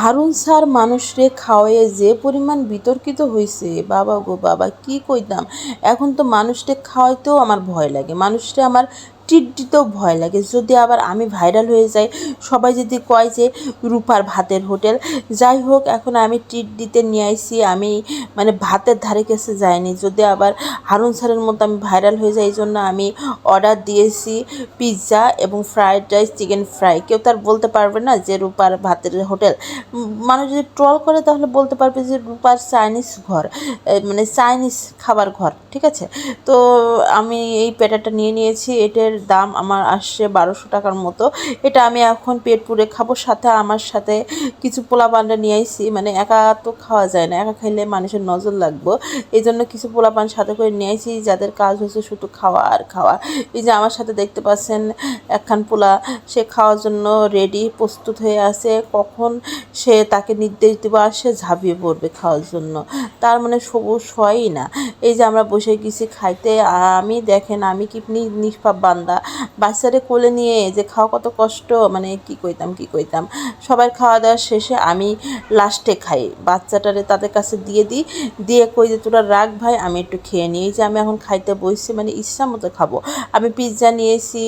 Harun sir মানুষরে খাওয়াইয়ে যে পরিমাণ বিতর্কিত হয়েছে বাবা গো বাবা, কি কইতাম? এখন তো মানুষটা খাওয়াইতেও আমার ভয় লাগে। মানুষটা আমার ট্রিট ভয় লাগে। যদি আবার আমি ভাইরাল হয়ে যাই, সবাই যদি কয় যে রূপার ভাতের হোটেল, যাই হোক, এখন আমি ট্রিট দিতে নিয়ে আইছি, আমি মানে ভাতের ধারে কাছে যাইনি। যদি আবার হারুন স্যারের মতো আমি ভাইরাল হয়ে যাই, এই জন্য আমি অর্ডার দিয়েছি পিৎজা এবং ফ্রায়েড রাইস চিকেন ফ্রাই কেউ তার বলতে পারবে না যে রূপার ভাতের হোটেল। মানুষ যদি ট্রল করে, তাহলে বলতে পারবে যে রূপার চাইনিজ ঘর মানে চাইনিজ খাবার ঘর, ঠিক আছে? তো আমি এই প্যাটাটা নিয়ে নিয়েছি, এটার দাম আমার আসছে বারোশো টাকার মতো। এটা আমি এখন পেট পুরে খাব, সাথে আমার সাথে কিছু পোলা পানটা নিয়ে আইছি। মানে একা তো খাওয়া যায় না, একা খাইলে মানুষের নজর লাগবো। এই জন্য কিছু পোলা পান সাথে করে নিয়ে আইছি, যাদের কাজ হচ্ছে শুধু খাওয়া আর খাওয়া। এই যে আমার সাথে দেখতে পাচ্ছেন, একখান পোলা, সে খাওয়ার জন্য রেডি প্রস্তুত হয়ে আছে। কখন সে তাকে নির্দেশ দেবো আর সে ঝাঁপিয়ে পড়বে খাওয়ার জন্য। তার মানে সবুজ হয়ই না। এই যে আমরা বসে গেছি খাইতে, আমি দেখেন আমি কি নিষ্পাপ বান্দা বাচ্চারে কোলে নিয়ে যে খাওয়া কত কষ্ট মানে কি কইতাম কি কইতাম? সবার খাওয়া দাওয়া শেষে আমি লাস্টে খাই। বাচ্চাটারে তাদের কাছে দিয়ে দিই, দিয়ে কই যে, তোরা রাখ ভাই, আমি একটু খেয়ে নিই। যে আমি এখন খাইতে বসছি মানে ইচ্ছা মতো খাব। আমি পিৎজা নিয়েছি,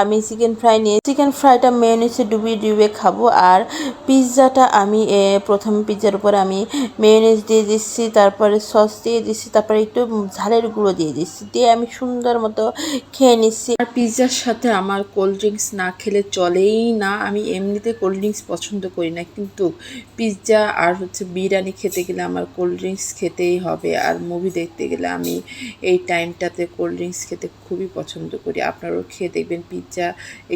আমি চিকেন ফ্রাই নিয়ে চিকেন ফ্রাইটা মেয়োনিসে ডুবিয়ে ডুবিয়ে খাব। আর পিৎজাটা আমি প্রথমে পিৎজার উপরে আমি মেয়োনিজ দিয়ে দিচ্ছি, তারপরে সস দিয়ে দিচ্ছি, তারপরে একটু ঝালের গুঁড়ো দিয়ে দিচ্ছি। দিয়ে আমি সুন্দর মতো খেয়ে নিচ্ছি। আর পিৎজার সাথে আমার কোল্ড ড্রিঙ্কস না খেলে চলেই না। আমি এমনিতে কোল্ড ড্রিঙ্কস পছন্দ করি না, কিন্তু পিৎজা আর হচ্ছে বিরিয়ানি খেতে গেলে আমার কোল্ড ড্রিঙ্কস খেতেই হবে। আর মুভি দেখতে গেলে আমি এই টাইমটাতে কোল্ড ড্রিঙ্কস খেতে খুবই পছন্দ করি। আপনারাও খেয়ে দেখবেন, পিৎজা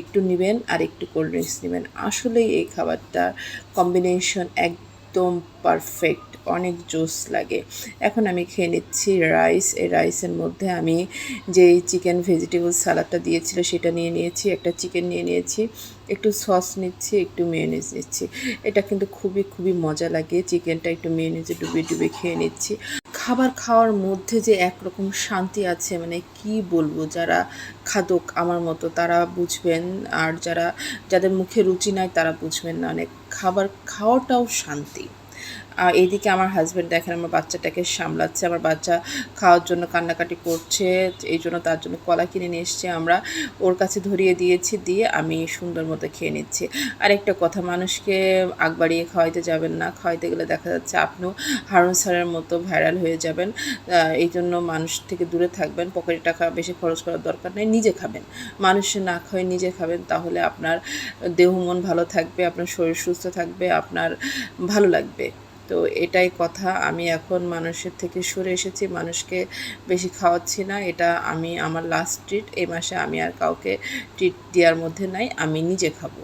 একটু নেবেন আর একটু কোল্ড ড্রিঙ্কস নেবেন। আসলেই এই খাবারটার কম্বিনেশন একদম পারফেক্ট অনেক জোস লাগে। এখন আমি খেয়ে নিচ্ছি রাইস। এই রাইসের মধ্যে আমি যে চিকেন ভেজিটেবল সালাডটা দিয়েছিল সেটা নিয়ে নিয়েছি, একটা চিকেন নিয়ে নিয়েছি, একটু সস নিচ্ছি, একটু মেয়োনিজ নিচ্ছি। এটা কিন্তু খুবই খুবই মজা লাগে। চিকেনটা একটু মেয়োনিজে ডুবিয়ে ডুবিয়ে খেয়ে নিচ্ছি। খাবার খাওয়ার মধ্যে যে একরকম শান্তি আছে মানে কি বলব? যারা খাদক আমার মতো, তারা বুঝবেন। আর যারা, যাদের মুখে রুচি নাই, তারা বুঝবেন না। অনেক খাবার খাওয়াটাও শান্তি। আর এইদিকে আমার হাজব্যান্ড দেখেন, আমার বাচ্চাটাকে সামলাচ্ছে, আমার বাচ্চা খাওয়ার জন্য কান্নাকাটি করছে, এই জন্য তার জন্য কলা কিনে নিয়ে এসছে আমরা। ওর কাছে ধরিয়ে দিয়েছি, দিয়ে আমি সুন্দর মতো খেয়ে নিচ্ছি। আর একটা কথা, মানুষকে আগ বাড়িয়ে খাওয়াইতে যাবেন না। খাওয়াইতে গেলে দেখা যাচ্ছে আপনিও হারুন স্যারের মতো ভাইরাল হয়ে যাবেন। এই জন্য মানুষ থেকে দূরে থাকবেন, পকেটে টাকা বেশি খরচ করার দরকার নেই, নিজে খাবেন। মানুষের না খাওয়াই নিজে খাবেন, তাহলে আপনার দেহ মন ভালো থাকবে, আপনার শরীর সুস্থ থাকবে, আপনার ভালো লাগবে। তো এটাই কথা। আমি এখন মানুষের থেকে সরে এসেছি, মানুষকে বেশি খাওয়াচ্ছি না। এটা আমি আমার লাস্ট ট্রিট এই মাসে আমি আর কাউকে ট্রিট দেওয়ার মধ্যে নাই, আমি নিজে খাব।